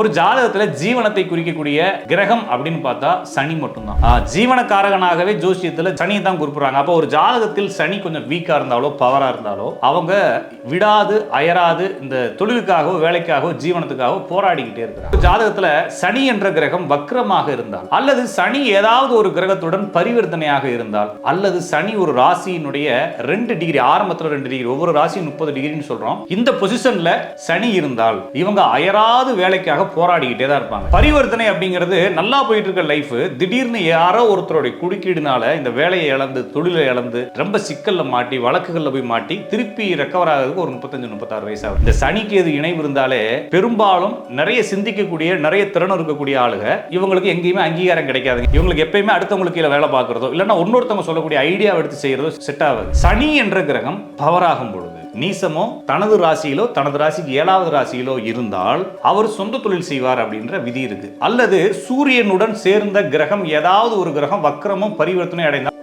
ஒரு ஜாதகத்துல ஜீவனத்தை குறிக்கக்கூடிய கிரகம் அப்படின்னு பார்த்தா சனி மட்டும்தான். ஜீவனக்காரகனாகவே ஜோசியத்துல சனியை தான் குறிப்பிடுறாங்க. அப்போ ஒரு ஜாதகத்தில் சனி கொஞ்சம் வீக்கா இருந்தாலோ பவரா இருந்தாலோ அவங்க விடாது அயராது இந்த தொழிலுக்காகவோ வேலைக்காகவோ ஜீவனத்துக்காகவோ போராடிக்கிட்டே இருக்கிறாங்க. ஜாதகத்தில் ஜாதகத்துல சனி என்ற கிரகம் வக்ரமாக இருந்தால் அல்லது சனி ஏதாவது ஒரு கிரகத்துடன் பரிவர்த்தனையாக இருந்தால் அல்லது சனி ஒரு ராசியினுடைய ரெண்டு டிகிரி ஆரம்பத்துல ரெண்டு டிகிரி ஒவ்வொரு ராசியும் முப்பது டிகிரின்னு சொல்றோம். இந்த பொசிஷன்ல சனி இருந்தால் இவங்க அயராது வேலைக்காக போராடிக்கிட்டே தான் இருப்பாங்க. பரிவர்த்தனை அப்படிங்கிறது நல்லா போயிட்டு இருக்க லைஃப் திடீர்னு யாரோ ஒருத்தருடைய குறுக்கீடுனால இந்த வேலையை இழந்து தொழிலை இழந்து ரொம்ப சிக்கல்ல மாட்டி வழக்குகள்ல போய் மாட்டி திருப்பி ரெக்கவர் ஆகிறதுக்கு ஒரு முப்பத்தஞ்சு முப்பத்தாறு வயசு இந்த சனிக்கு எது இணைவு இருந்தாலே பெரும்பாலும் நிறைய சிந்திக்கக்கூடிய நிறைய திறன் இருக்கக்கூடிய ஆளுங்க இவங்களுக்கு எங்கேயுமே அங்கீகாரம் கிடைக்காது இவங்களுக்கு எப்பயுமே அடுத்தவங்களுக்கு கீழே வேலை பார்க்கறதோ இல்லைன்னா இன்னொருத்தவங்க சொல்லக்கூடிய ஐடியாவை எடுத்து செய்யறதோ செட் ஆகாது. சனி என்ற கிரகம் பவர் ஆகும் பொழுது நீசமோ தனது ராசியிலோ தனது ராசிக்கு ஏழாவது ராசியிலோ இருந்தால் அவர் சொந்த தொழில் செய்வார் அப்படின்ற விதி இருக்கு. அல்லது சூரியனுடன் சேர்ந்த கிரகம் ஏதாவது ஒரு கிரகம் வக்ரமும் பரிவர்த்தனை அடைந்தால்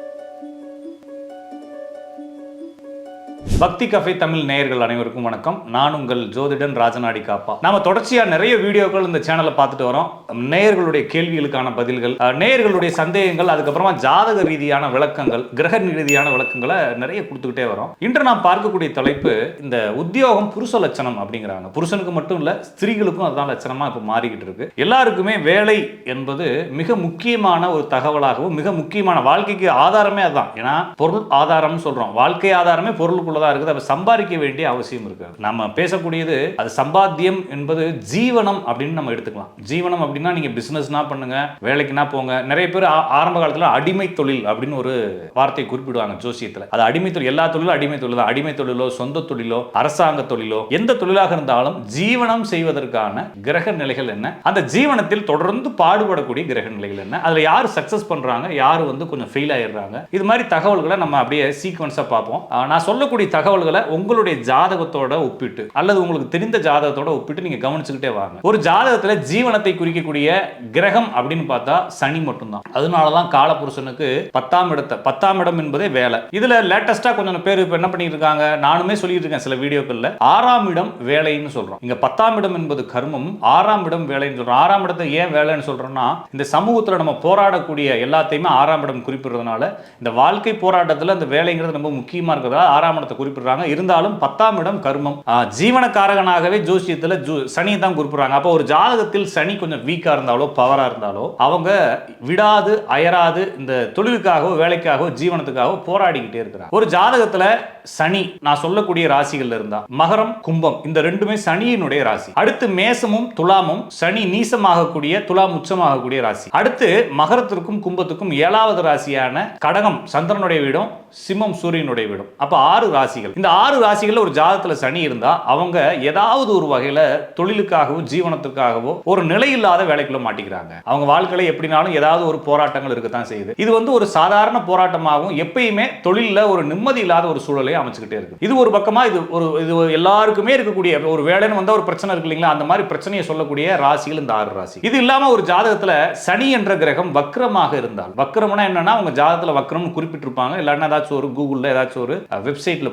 பக்தி கஃபே தமிழ் நேயர்கள் அனைவருக்கும் வணக்கம். நான் உங்கள் ஜோதிடன் ராஜநாடி காப்பா. நாம தொடர்ச்சியா நிறைய வீடியோக்கள் இந்த சேனலை பார்த்துட்டு வரோம். நேயர்களுடைய கேள்விகளுக்கான பதில்கள் நேயர்களுடைய சந்தேகங்கள் அதுக்கப்புறமா ஜாதக ரீதியான விளக்கங்கள் கிரக ரீதியான விளக்கங்களை நிறைய கொடுத்துக்கிட்டே வரோம். இன்று நாம் பார்க்கக்கூடிய தலைப்பு இந்த உத்தியோகம் புருஷ லட்சணம் அப்படிங்கிறாங்க. புருஷனுக்கு மட்டும் இல்ல ஸ்திரீகளுக்கும் அதுதான் லட்சணமா இப்போ மாறிக்கிட்டு இருக்கு. எல்லாருக்குமே வேலை என்பது மிக முக்கியமான ஒரு தகவலாகவும் மிக முக்கியமான வாழ்க்கைக்கு ஆதாரமே அதுதான். ஏன்னா பொருள் ஆதாரம்னு சொல்றோம். வாழ்க்கை ஆதாரமே பொருள் பொருளுக்குள்ளதான் இருக்குது அப்ப சம்பாதிக்க வேண்டிய அவசியம் இருக்காது நம்ம பேசக்கூடியது அது சம்பாத்தியம் என்பது ஜீவனம் அப்படின்னு நம்ம எடுத்துக்கலாம். ஜீவனம் அப்படின்னா நீங்க பிசினஸ்னா பண்ணுங்க வேலைக்குனா போங்க. நிறைய பேர் ஆரம்ப காலத்துல அடிமை தொழில் அப்படின்னு ஒரு வார்த்தையை குறிப்பிடுவாங்க ஜோசியத்தில். அது அடிமை தொழில் எல்லா தொழிலும் அடிமை தொழில் தான். அடிமை தொழிலோ சொந்த தொழிலோ அரசாங்க தொழிலோ எந்த தொழிலாக இருந்தாலும் ஜீவனம் செய்வதற்கான கிரக நிலைகள் என்ன? அந்த ஜீவனத்தில் தொடர்ந்து பாடுபடக்கூடிய கிரக நிலைகள் என்ன? அதில் யார் சக்சஸ் பண்றாங்க? யார் வந்து கொஞ்சம் ஃபெயில் ஆயிடுறாங்க? இது மாதிரி தகவல்களை நம்ம அப்படியே சீக்வன்ஸாக பார்ப்போம். நான் சொல்லக்கூடிய தகவல்களை உங்களுடைய ஜாதகத்தோட ஒப்பிட்டு அல்லது உங்களுக்கு தெரிந்த ஜாதகத்தோட ஒப்பிட்டு நீங்க கவனிச்சுக்கிட்டே வாங்க. ஒரு ஜாதகத்துல ஜீவனத்தை குறிக்கக்கூடிய கிரகம் அப்படின்னு பார்த்தா சனி மட்டும்தான். அதனாலதான் காலபுருஷனுக்கு பத்தாம் இடத்தை பத்தாம் இடம் என்பதே வேலை. இதுல லேட்டஸ்டா கொஞ்சம் பேர் இப்ப என்ன பண்ணிட்டு இருக்காங்க நானுமே சொல்லிட்டு இருக்கேன் சில வீடியோக்கள்ல. ஆறாம் இடம் வேலைன்னு சொல்றோம். இங்க பத்தாம் இடம் என்பது கர்மம் ஆறாம் இடம் வேலைன்னு சொல்றோம். ஆறாம் இடத்தை ஏன் வேலைன்னு சொல்றோம்னா இந்த சமூகத்துல நம்ம போராடக்கூடிய எல்லாத்தையுமே ஆறாம் இடம் குறிப்பிடுறதுனால இந்த வாழ்க்கை போராட்டத்துல அந்த வேலைங்கிறது ரொம்ப முக்கியமா இருக்கிறதா ஆறாம் இடத்தை காரணத்தை குறிப்பிடுறாங்க. இருந்தாலும் பத்தாம் இடம் கர்மம். ஆஹ், ஜீவனக்காரகனாகவே ஜோசியத்துல ஜோ- சனியை தான் குறிப்பிடுறாங்க. அப்போ ஒரு ஜாதகத்தில் சனி கொஞ்சம் வீக்கா இருந்தாலோ பவரா இருந்தாலோ அவங்க விடாது அயராது இந்த தொழிலுக்காகவோ வேலைக்காகவோ ஜீவனத்துக்காகவோ போராடிக்கிட்டே இருக்கிறாங்க. ஒரு ஜாதகத்துல சனி நான் சொல்லக்கூடிய ராசிகள்ல இருந்தா மகரம் கும்பம் இந்த ரெண்டுமே சனியினுடைய ராசி. அடுத்து மேசமும் துலாமும் சனி நீசமாகக்கூடிய துலாம் உச்சமாகக்கூடிய ராசி. அடுத்து மகரத்திற்கும் கும்பத்துக்கும் ஏழாவது ராசியான கடகம் சந்திரனுடைய வீடும் சிம்மம் சூரியனுடைய வீடும். அப்ப ஆறு ராசிகள். இந்த ஆறு ராசிகள்ல ஒரு ஜாதகத்துல சனி இருந்தா அவங்க ஏதாவது ஒரு வகையில தொழிலுக்காகவோ ஜீவனத்துக்காகவோ ஒரு நிலை இல்லாத வேலைக்குள்ள மாட்டிக்கிறாங்க. அவங்க வாழ்க்கையில எப்படினாலும் ஏதாவது ஒரு போராட்டங்கள் இருக்கத்தான் செய்யுது. இது வந்து ஒரு சாதாரண போராட்டமாகவும் எப்பயுமே தொழிலில் ஒரு நிம்மதி இல்லாத ஒரு சூழலை அமைச்சுக்கிட்டே இருக்கு. இது ஒரு பக்கமா இது ஒரு இது எல்லாருக்குமே இருக்கக்கூடிய ஒரு வேலைன்னு வந்தா ஒரு பிரச்சனை இருக்கு இல்லைங்களா? அந்த மாதிரி பிரச்சனையை சொல்லக்கூடிய ராசிகள் இந்த ஆறு ராசி இது இல்லாம ஒரு ஜாதகத்துல சனி என்ற கிரகம் வக்ரமாக இருந்தால். வக்ரம்னா என்னன்னா அவங்க ஜாதகத்துல வக்ரம்னு குறிப்பிட்டிருப்பாங்க. இல்லைன்னா ஏதாச்சும் ஒரு கூகுள்ல ஏதாச்சும் ஒரு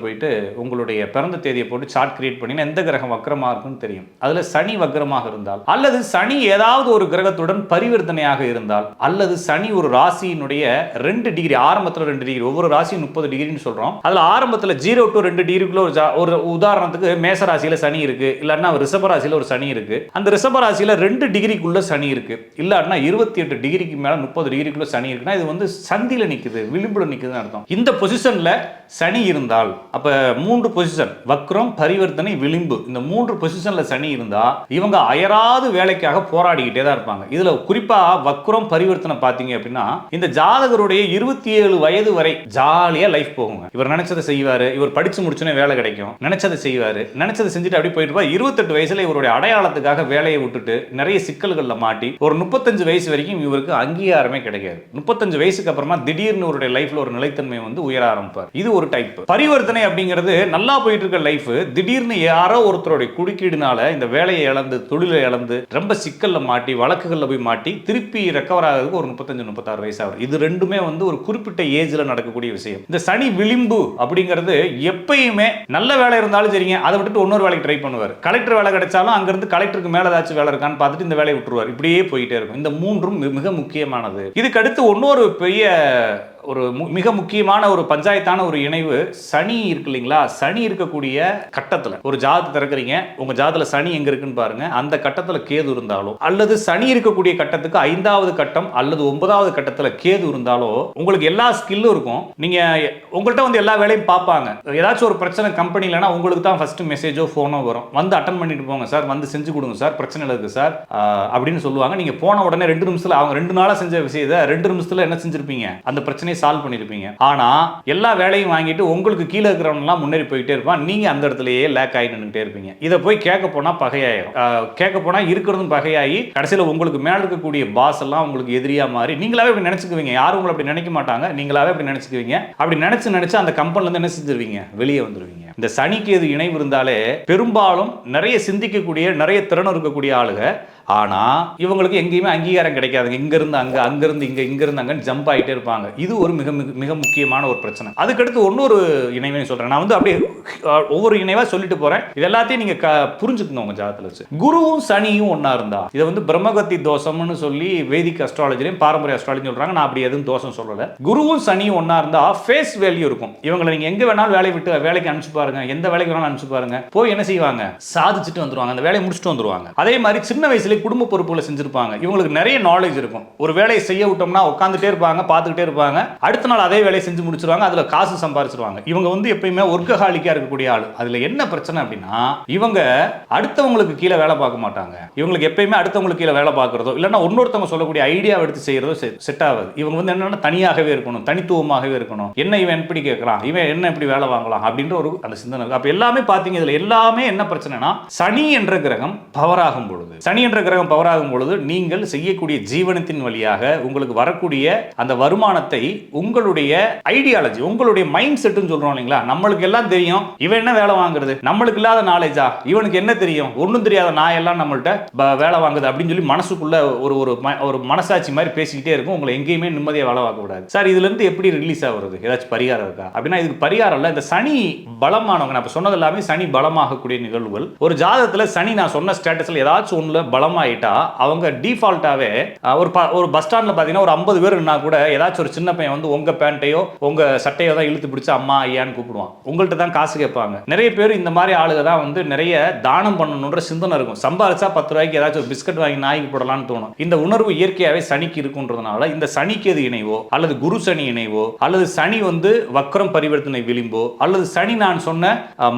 போயிட்டு உங்களுடைய பிறந்த தேதியை போட்டு சார்ட் கிரியேட் பண்ணி எந்த கிரகம் வக்கரமாக இருக்குன்னு தெரியும். அதுல சனி வக்கரமாக இருந்தால் அல்லது சனி ஏதாவது ஒரு கிரகத்துடன் பரிவர்த்தனையாக இருந்தால் அல்லது சனி ஒரு ராசியினுடைய ரெண்டு டிகிரி ஆரம்பத்தில் ரெண்டு டிகிரி ஒவ்வொரு ராசியும் முப்பது டிகிரின்னு சொல்றோம். அதில் ஆரம்பத்தில் ஜீரோ டு ரெண்டு டிகிரிக்குள்ள ஒரு ஒரு உதாரணத்துக்கு மேச ராசியில சனி இருக்கு இல்லைன்னா ரிஷப ராசியில் ஒரு சனி இருக்கு. அந்த ரிஷப ராசியில ரெண்டு டிகிரிக்குள்ள சனி இருக்கு. இல்லாட்டினா இருபத்தி எட்டு டிகிரிக்கு மேல முப்பது டிகிரிக்குள்ள சனி இருக்குன்னா இது வந்து சந்தியில் நிக்குது விளிம்புல நிக்குதுன்னு அர்த்தம். இந்த பொசிஷன்ல சனி இருந்தால் அப்போ மூன்று பொசிஷன் வக்ரம் பரிவர்த்தனை விளிம்பு. இந்த மூன்று பொசிஷனில் சனி இருந்தால் இவங்க அயராது வேலைக்காக போராடிக்கிட்டே தான் இருப்பாங்க. இதில் குறிப்பாக வக்ரம் பரிவர்த்தனை பார்த்தீங்க அப்படின்னா இந்த ஜாதகருடைய இருபத்தி ஏழு வயது வரை ஜாலியாக லைஃப் போகுங்க. இவர் நினச்சதை செய்வார். இவர் படித்து முடிச்சோன்னே வேலை கிடைக்கும். நினச்சதை செய்வார். நினச்சதை செஞ்சுட்டு அப்படியே போயிட்டு இருப்பார். இருபத்தெட்டு வயசில் இவருடைய அடையாளத்துக்காக வேலையை விட்டுட்டு நிறைய சிக்கல்களில் மாட்டி ஒரு முப்பத்தஞ்சு வயசு வரைக்கும் இவருக்கு அங்கீகாரமே கிடைக்காது. முப்பத்தஞ்சு வயசுக்கு அப்புறமா திடீர்னு இவருடைய லைஃப்பில் ஒரு நிலைத்தன்மை வந்து உயர ஆரம்பிப்பார். இது ஒரு டைப் பரிவர்த்தனை அப்படிங்கிறது நல்லா போயிட்டு இருக்க லைஃப் திடீர்னு யாரோ ஒருத்தருடைய குறுக்கீடுனால இந்த வேலையை இழந்து தொழிலை இழந்து ரொம்ப சிக்கல்ல மாட்டி வழக்குகளில் போய் மாட்டி திருப்பி ரெக்கவர் ஆகிறதுக்கு ஒரு முப்பத்தஞ்சு முப்பத்தாறு வயசு ஆகும் இது ரெண்டுமே வந்து ஒரு குறிப்பிட்ட ஏஜ்ல நடக்கக்கூடிய விஷயம். இந்த சனி விளிம்பு அப்படிங்கிறது எப்பயுமே நல்ல வேலை இருந்தாலும் சரிங்க அதை விட்டுட்டு இன்னொரு வேலைக்கு ட்ரை பண்ணுவார். கலெக்டர் வேலை கிடைச்சாலும் அங்கிருந்து கலெக்டருக்கு மேல ஏதாச்சும் வேலை இருக்கான்னு பார்த்துட்டு இந்த வேலையை விட்டுருவார். இப்படியே போயிட்டே இருக்கும். இந்த மூன்றும் மிக முக்கியமானது. இதுக்கு அடுத்து இன்னொரு பெரிய ஒரு மு- மிக முக்கியமான ஒரு பஞ்சாயத்தான ஒரு இணைவு சனி இருக்கு இல்லைங்களா? சனி இருக்கக்கூடிய கட்டத்தில். ஒரு ஜாதத்தை திறக்கிறீங்க உங்க ஜாதத்தில் சனி எங்க இருக்குன்னு பாருங்க. அந்த கட்டத்தில் கேது இருந்தாலோ அல்லது சனி இருக்கக்கூடிய கட்டத்துக்கு ஐந்தாவது கட்டம் அல்லது ஒன்பதாவது கட்டத்தில் கேது இருந்தாலோ உங்களுக்கு எல்லா ஸ்கில்லும் இருக்கும். நீங்க உங்கள்கிட்ட வந்து எல்லா வேலையும் பார்ப்பாங்க. ஏதாச்சும் ஒரு பிரச்சனை கம்பெனிலனா உங்களுக்கு தான் ஃபர்ஸ்ட் மெசேஜோ ஃபோனோ வரும். வந்து அட்டன் பண்ணிட்டு போங்க சார். வந்து செஞ்சு கொடுங்க சார். பிரச்சனை இருக்கு சார். அப்படின்னு சொல்லுவாங்க. நீங்க போன உடனே ரெண்டு நிமிஷத்தில் அவங்க ரெண்டு நாளாக செஞ்ச விஷயத்தை ரெண்டு நிமிஷத்தில் என்ன செஞ்சிருப்பீங்க? அந்த பிரச்சனையை சால்வ் பண்ணிருப்பீங்க. ஆனா எல்லா வேலையும் வாங்கிட்டு உங்களுக்கு கீழே இருக்கிறவங்கலாம் முன்னேறி போயிட்டே இருப்பான். நீங்க அந்த இடத்துலயே லேக் ஆகி நின்றுட்டே இருப்பீங்க. இதை போய் கேட்க போனா பகையாயிரும். கேட்க போனா இருக்கிறதும் பகையாகி கடைசியில் உங்களுக்கு மேல இருக்கக்கூடிய பாஸ் எல்லாம் உங்களுக்கு எதிரியா மாறி நீங்களாவே அப்படி நினைச்சுக்குவீங்க. யாரும் உங்களை அப்படி நினைக்க மாட்டாங்க. நீங்களாவே அப்படி நினச்சிக்குவீங்க. அப்படி நினைச்சு நினைச்சு அந்த கம்பெனில இருந்து என்ன செஞ்சிருவீங்க? வெளியே வந்துருவீங்க. இந்த சனிக்கு எது இணைவு இருந்தாலே பெரும்பாலும் நிறைய சிந்திக்கக்கூடிய நிறைய திறன் இருக்கக்கூடிய ஆளுக ஆனால் இவங்களுக்கு எங்கேயுமே அங்கீகாரம் கிடைக்காதுங்க. இங்கேருந்து அங்கே அங்கேருந்து இங்கே இங்கேருந்து அங்கேன்னு ஜம்ப் ஆகிட்டே இருப்பாங்க. இது ஒரு மிக மிக மிக முக்கியமான ஒரு பிரச்சனை. அதுக்கடுத்து இன்னொரு இணைவையும் சொல்கிறேன் நான் வந்து அப்படியே ஒவ்வொரு இணைவாக சொல்லிட்டு போகிறேன் இது எல்லாத்தையும் நீங்கள் க- புரிஞ்சுக்கணும் உங்கள் ஜாதத்தில் வச்சு. குருவும் சனியும் ஒன்றா இருந்தா இதை வந்து பிரம்மகத்தி தோஷம்னு சொல்லி வேதிக் அஸ்ட்ராலஜிலையும் பாரம்பரிய அஸ்ட்ராலஜி சொல்கிறாங்க நான் அப்படி எதுவும் தோஷம் சொல்லலை. குருவும் சனியும் ஒன்றா இருந்தால் ஃபேஸ் வேல்யூ இருக்கும். இவங்களை நீங்கள் எங்கே வேணாலும் வேலையை விட்டு வேலைக்கு அனுப்பிச்சு பாருங்க. எந்த வேலைக்கு வேணாலும் அனுப்பிச்சு பாருங்க. போய் என்ன செய்வாங்க? சாதிச்சுட்டு வந்துருவாங்க. அந்த வேலையை முடிச்சுட்டு வந்துருவாங்க. அதே மாதிரி சின்ன வயசுல குடும்ப பொறுப்புகளை செஞ்சிருப்பாங்க. இவங்களுக்கு நிறைய நாலேஜ் இருக்கும். ஒரு வேலையை செய்ய விட்டோம்னா உட்காந்துட்டே இருப்பாங்க பார்த்துக்கிட்டே இருப்பாங்க. அடுத்த நாள் அதே வேலையை செஞ்சு முடிச்சிருவாங்க அதில் காசு சம்பாரிச்சிருவாங்க. இவங்க வந்து எப்பயுமே ஒர்க்கஹாலிக்காக இருக்கக்கூடிய ஆள். அதில் என்ன பிரச்சனை அப்படின்னா இவங்க அடுத்தவங்களுக்கு கீழே வேலை பார்க்க மாட்டாங்க. இவங்களுக்கு எப்பயுமே அடுத்தவங்களுக்கு கீழே வேலை பார்க்குறதோ இல்லைன்னா இன்னொருத்தவங்க சொல்லக்கூடிய ஐடியாவை எடுத்து செய்கிறதோ செட் ஆகாது. இவங்க வந்து என்னென்னா தனியாகவே இருக்கணும் தனித்துவமாகவே இருக்கணும். என்ன இவன் எப்படி கேட்குறான்? இவன் என்ன எப்படி வேலை வாங்கலாம்? அப்படின்ற ஒரு அந்த சிந்தனை இருக்குது அப்போ எல்லாமே பார்த்தீங்க இதில் எல்லாமே என்ன பிரச்சனைனா சனி என்ற கிரகம் பவராகும் பொழுது. சனி என்ற கிரகம் பவராகும் பொழுது நீங்கள் செய்யக்கூடிய ஜீவனத்தின் வழியாக உங்களுக்கு வரக்கூடிய அந்த வருமானத்தை உங்களுடைய ஐடியாலஜி உங்களுடைய மைண்ட் செட்னு சொல்றோம் இல்லைங்களா? நம்மளுக்கு எல்லாம் தெரியும். இவன் என்ன வேலை வாங்குறது? நம்மளுக்கு இல்லாத நாலேஜா இவனுக்கு என்ன தெரியும்? ஒண்ணும் தெரியாத நான் எல்லாம் நம்மள்ட்ட வேலை வாங்குது அப்படின்னு சொல்லி மனசுக்குள்ள ஒரு ஒரு ஒரு மனசாட்சி மாதிரி பேசிக்கிட்டே இருக்கும். உங்களை எங்கேயுமே நிம்மதியாக வேலை வாங்க கூடாது. சார் இதுல இருந்து எப்படி ரிலீஸ் ஆகுறது ஏதாச்சும் பரிகாரம் இருக்கா? அப்படின்னா இதுக்கு பரிகாரம் இல்லை. இந்த சனி பலமானவங்க நான் இப்ப சொன்னது எல்லாமே சனி பலமாகக்கூடிய நிகழ்வுகள். ஒரு ஜாதகத்துல சனி நான் சொன்ன ஸ்டேட்டஸில் ஏதாச்சும் ஒண்ணுல ஆகிட்டா அவங்க டிஃபால்ட்டாகவே ஒரு ப- ஒரு பஸ் ஸ்டாண்ட்ல பாத்தீங்கன்னா ஒரு ஐம்பது பேர் கூட ஏதாச்சும் ஒரு சின்ன பையன் வந்து உங்க பேண்ட்டையோ உங்க சட்டையோ தான் இழுத்து பிடிச்சி அம்மா ஐயான்னு கூப்பிடுவான். உங்கள்கிட்ட தான் காசு கேட்பாங்க. நிறைய பேர் இந்த மாதிரி ஆளுக தான் வந்து நிறைய தானம் பண்ணணுன்ற சிந்தனை இருக்கும். சம்பாரிச்சா பத்து ரூபாய்க்கு ஏதாச்சும் ஒரு பிஸ்கட் வாங்கி நாய்க்கு போடலாம்னு தோணும். இந்த உணர்வு இயற்கையாகவே சனிக்கு இருக்குன்றதுனால இந்த சனிக்கு எது இணைவோ அல்லது குரு சனி இணைவோ அல்லது சனி வந்து வக்ரம் பரிவர்த்தனை விளிம்போ அல்லது சனி நான் சொன்ன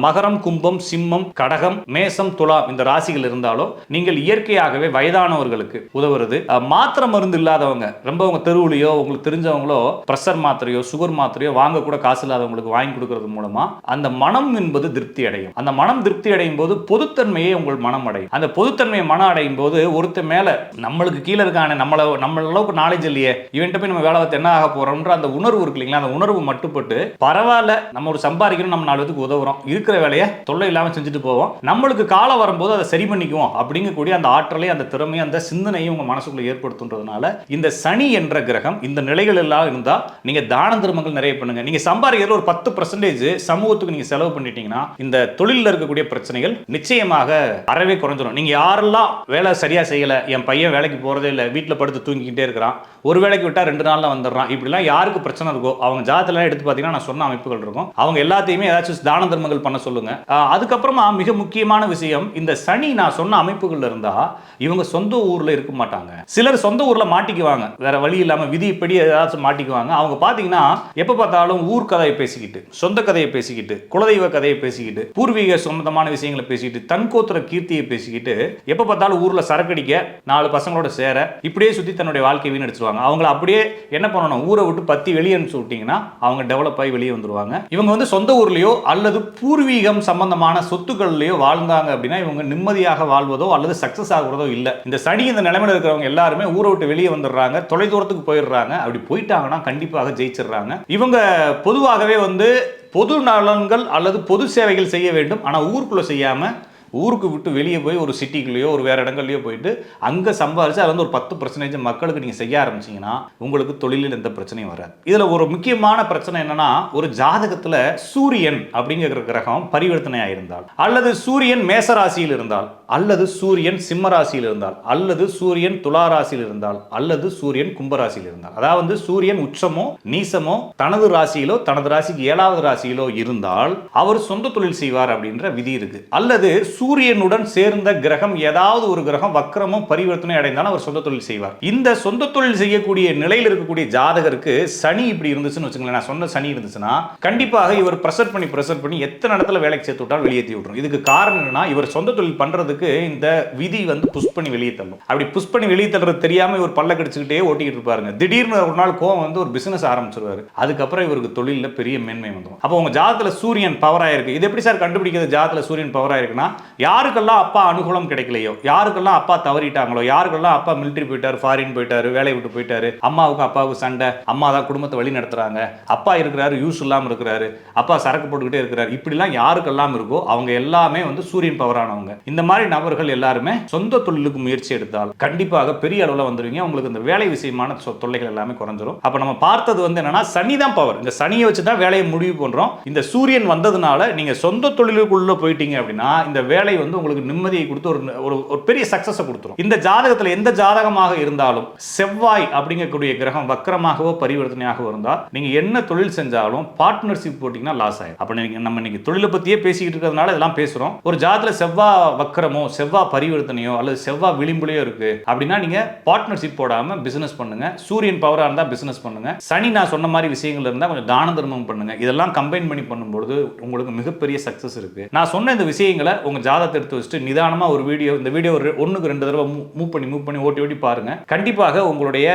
மகரம் கும்பம் சிம்மம் கடகம் மேசம் துலாம் இந்த ராசிகள் இருந்தாலும் நீங்கள் இயற்கையாகவே வயதானவர்களுக்கு உதவுறது. மாத்திரை மருந்து இல்லாதவங்க ரொம்ப உங்க தெருவுலையோ உங்களுக்கு தெரிஞ்சவங்களோ பிரஷர் மாத்திரையோ சுகர் மாத்திரையோ வாங்க கூட காசு இல்லாதவங்களுக்கு வாங்கி கொடுக்கறது மூலமா அந்த மனம் என்பது திருப்தி அடையும். அந்த மனம் திருப்தி அடையும் போது பொதுத்தன்மையை உங்கள் மனம் அடையும். அந்த பொதுத்தன்மையை மனம் அடையும் போது ஒருத்த மேல நம்மளுக்கு கீழே இருக்கானே நம்மள நம்ம அளவுக்கு நாலேஜ் இல்லையே இவன்ட்ட போய் நம்ம வேலை பார்த்து என்ன ஆக போறோம்ன்ற அந்த உணர்வு இருக்கு இல்லைங்களா? அந்த உணர்வு மட்டுப்பட்டு பரவாயில்ல நம்ம ஒரு சம்பாதிக்கணும் நம்ம நாலு பேருக்கு உதவுறோம். இருக்கிற வேலையை தொல்லை இல்லாம செஞ்சுட்டு போவோம். நம்மளுக்கு காலம் வரும்போது அதை சரி பண்ணிக்குவோம். அப்படிங்கக்கூடிய அந்த ஆற்றலை அந்த திறமையை அந்த சிந்தனையும் உங்கள் மனசுக்குள்ள ஏற்படுத்துன்றதுனால இந்த சனி என்ற கிரகம் இந்த நிலைகள் எல்லாம் இருந்தால் நீங்க தான தர்மங்கள் நிறைய பண்ணுங்க. நீங்க சம்பாதிக்கிற ஒரு பத்து பர்சன்டேஜ் சமூகத்துக்கு நீங்கள் செலவு பண்ணிட்டீங்கன்னா இந்த தொழிலில் இருக்கக்கூடிய பிரச்சனைகள் நிச்சயமாக அறவே குறைஞ்சிரும். நீங்க யாரெல்லாம் வேலை சரியாக செய்யலை என் பையன் வேலைக்கு போறதே இல்லை வீட்டில் படுத்து தூங்கிக்கிட்டே இருக்கிறான் ஒரு வேலைக்கு விட்டா ரெண்டு நாளில் வந்துடுறான் இப்படிலாம் யாருக்கு பிரச்சனை இருக்கோ அவங்க ஜாதத்துல எடுத்து பார்த்தீங்கன்னா நான் சொன்ன அமைப்புகள் இருக்கும். அவங்க எல்லாத்தையுமே ஏதாச்சும் தான தர்மங்கள் பண்ண சொல்லுங்க. அதுக்கப்புறமா மிக முக்கியமான விஷயம் இந்த சனி நான் சொன்ன அமைப்புகள் இருந்தால் இவங்க சொந்த ஊர்ல இருக்க மாட்டாங்க. சிலர் சொந்த ஊர்ல மாட்டிக்குவாங்க. வேற வழி இல்லாம விதிப்படி ஏதாச்சும் மாட்டிக்குவாங்க. அவங்க பாத்தீங்கன்னா எப்ப பார்த்தாலும் ஊர் கதையை பேசிக்கிட்டு சொந்த கதையை பேசிக்கிட்டு குலதெய்வ கதையை பேசிக்கிட்டு பூர்வீக சொந்தமான விஷயங்களை பேசிக்கிட்டு தன்கோத்திர கீர்த்தியை பேசிக்கிட்டு எப்ப பார்த்தாலும் ஊர்ல சரக்கடிக்க நாலு பசங்களோட சேர இப்படியே சுத்தி தன்னுடைய வாழ்க்கையை வீணடிச்சிருவாங்க. அவங்கள அப்படியே என்ன பண்ணணும்? ஊரை விட்டு பத்தி வெளியே அனுப்பிச்சு விட்டீங்கன்னா அவங்க டெவலப் ஆகி வெளியே வந்துருவாங்க. இவங்க வந்து சொந்த ஊர்லயோ அல்லது பூர்வீகம் சம்பந்தமான சொத்துக்கள்லயோ வாழ்ந்தாங்க அப்படின்னா இவங்க நிம்மதியாக வாழ்வதோ அல்லது சக்சஸ் போகிறதோ இல்லை. இந்த சனி இந்த நிலைமையில் இருக்கிறவங்க எல்லாருமே ஊரை விட்டு வெளியே வந்துடுறாங்க தொலைதூரத்துக்கு போயிடுறாங்க. அப்படி போயிட்டாங்கன்னா கண்டிப்பாக ஜெயிச்சிடுறாங்க. இவங்க பொதுவாகவே வந்து பொது நலன்கள் அல்லது பொது சேவைகள் செய்ய வேண்டும். ஆனால் ஊருக்குள்ளே செய்யாமல் ஊருக்கு விட்டு வெளியே போய் ஒரு சிட்டிக்குள்ளேயோ ஒரு வேறு இடங்கள்லையோ போயிட்டு அங்கே சம்பாரித்து அது வந்து ஒரு பத்து பர்சன்டேஜ் மக்களுக்கு நீங்கள் செய்ய ஆரம்பிச்சிங்கன்னா உங்களுக்கு தொழிலில் எந்த பிரச்சனையும் வராது. இதில் ஒரு முக்கியமான பிரச்சனை என்னென்னா ஒரு ஜாதகத்தில் சூரியன் அப்படிங்கிற கிரகம் பரிவர்த்தனை ஆயிருந்தால் அல்லது சூரியன் மேச ராசியில் இருந்தால் அல்லது சூரியன் சிம்ம ராசியில் இருந்தால் அல்லது சூரியன் துலா ராசியில் இருந்தால் அல்லது சூரியன் கும்பராசியில் இருந்தால். அதாவது சூரியன் உச்சமோ நீசமோ தனது ராசியிலோ தனது ராசிக்கு ஏழாவது ராசியிலோ இருந்தால் அவர் சொந்த தொழில் செய்வார் அப்படின்ற விதி இருக்கு. அல்லது சூரியனுடன் சேர்ந்த கிரகம் ஏதாவது ஒரு கிரகம் வக்கரமும் பரிவர்த்தனை அடைந்தாலும் அவர் சொந்த தொழில் செய்வார். இந்த சொந்த தொழில் செய்யக்கூடிய நிலையில் இருக்கக்கூடிய ஜாதகருக்கு சனி இப்படி இருந்துச்சுன்னு வச்சுங்களேன் நான் சொன்ன சனி இருந்துச்சுன்னா கண்டிப்பாக இவர் ப்ரெஷர் பண்ணி ப்ரெஷர் பண்ணி எத்தனை இடத்துல வேலைக்கு சேர்த்து விட்டாலும் வெளியேற்றி விட்டுரும். இதுக்கு காரணம் என்னன்னா இவர் சொந்த தொழில் பண்றதுக்கு இந்த விதி வந்து புஷ் பண்ணி வெளியே தள்ளும். அப்படி புஷ் பண்ணி வெளியே தள்ளுறது தெரியாம இவர் பல்ல கடிச்சுக்கிட்டே ஓட்டிக்கிட்டு இருப்பாருங்க. திடீர்னு ஒரு நாள் கோவம் வந்து ஒரு பிசினஸ் ஆரம்பிச்சிருவாரு. அதுக்கப்புறம் இவருக்கு தொழிலில் பெரிய மேன்மை வந்துடும் அப்போ உங்க ஜாதத்துல சூரியன் பவராக இருக்கு இது எப்படி சார் கண்டுபிடிக்கிறது? ஜாதத்துல சூரியன் பவராக இருக்குன்னா யாருக்கெல்லாம் அப்பா அனுகூலம் கிடைக்கலையோ யாருக்கெல்லாம் அப்பா தவறிட்டாங்களோ யாருக்கெல்லாம் அப்பா மிலிட்டரி போயிட்டார் ஃபாரின் போயிட்டாரு வேலையை விட்டு போயிட்டாரு அம்மாவுக்கு அப்பாவுக்கு சண்டை அம்மா தான் குடும்பத்தை வழி நடத்துறாங்க. அப்பா இருக்கிறாரு யூஸ் இல்லாமல் இருக்கிறாரு அப்பா சரக்கு போட்டுக்கிட்டே இருக்கிறாரு. இப்படிலாம் யாருக்கெல்லாம் இருக்கோ அவங்க எல்லாமே வந்து சூரியன் பவரானவங்க இந்த மாதிரி நபர்கள் எல்லாருமே சொந்த தொழிலுக்கு முயற்சி எடுத்தால் கண்டிப்பாக பெரிய அளவில் வந்துருவீங்க. உங்களுக்கு இந்த வேலை விஷயமான சொ- தொல்லைகள் எல்லாமே குறைஞ்சிரும். அப்போ நம்ம பார்த்தது வந்து என்னன்னா சனி தான் பவர் இந்த சனியை வச்சு தான் வேலையை முடிவு பண்ணுறோம் இந்த சூரியன் வந்ததுனால நீங்கள் சொந்த தொழிலுக்குள்ளே போயிட்டீங்க அப்படின்னா இந்த வேலை வேலை வந்து உங்களுக்கு நிம்மதியை கொடுத்து ஒரு ஒரு பெரிய சக்சஸை கொடுத்துரும். இந்த ஜாதகத்தில் எந்த ஜாதகமாக இருந்தாலும் செவ்வாய் அப்படிங்கக்கூடிய கிரகம் வக்கரமாகவோ பரிவர்த்தனையாகவோ இருந்தால் நீங்கள் என்ன தொழில் செஞ்சாலும் பார்ட்னர்ஷிப் போட்டிங்கன்னா லாஸ் ஆகும் அப்போ நீங்க நம்ம இன்னைக்கு தொழிலை பற்றியே பேசிக்கிட்டு இருக்கிறதுனால இதெல்லாம் பேசுகிறோம் ஒரு ஜாதத்துல செவ்வா வக்கரமோ செவ்வா பரிவர்த்தனையோ அல்லது செவ்வா விளிம்புலையோ இருக்குது அப்படின்னா நீங்கள் பார்ட்னர்ஷிப் போடாமல் பிஸ்னஸ் பண்ணுங்கள் சூரியன் பவராக இருந்தால் பிஸ்னஸ் பண்ணுங்கள் சனி நான் சொன்ன மாதிரி விஷயங்கள் இருந்தால் கொஞ்சம் தான தர்மம் பண்ணுங்கள் இதெல்லாம் கம்பைன் பண்ணி பண்ணும்பொழுது உங்களுக்கு மிகப்பெரிய சக்ஸஸ் இருக்குது நான் சொன்ன இந்த விஷயங்களை உங்கள் ஜாத ஜாதகத்தை எடுத்து வச்சுட்டு நிதானமாக ஒரு வீடியோ இந்த வீடியோ ஒரு ஒன்றுக்கு ரெண்டு தடவை மூவ் பண்ணி மூவ் பண்ணி ஓட்டி ஓட்டி பாருங்கள் கண்டிப்பாக உங்களுடைய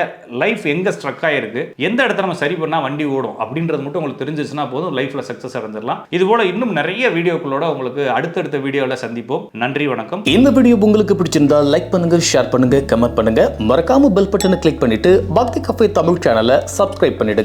லைஃப் எங்கே ஸ்ட்ரக் ஆகிருக்கு எந்த இடத்துல நம்ம சரி பண்ணால் வண்டி ஓடும் அப்படின்றது மட்டும் உங்களுக்கு தெரிஞ்சிச்சுன்னா போதும் லைஃப்பில் சக்சஸ் அடைஞ்சிடலாம். இது போல இன்னும் நிறைய வீடியோக்களோட உங்களுக்கு அடுத்தடுத்த வீடியோவில் சந்திப்போம். நன்றி வணக்கம். இந்த வீடியோ உங்களுக்கு பிடிச்சிருந்தா லைக் பண்ணுங்க ஷேர் பண்ணுங்க கமெண்ட் பண்ணுங்க. மறக்காம பெல் பட்டனை கிளிக் பண்ணிட்டு பக்தி கஃபே தமிழ் சேனலை சப்ஸ்கிரைப் பண்ணிடுங்க.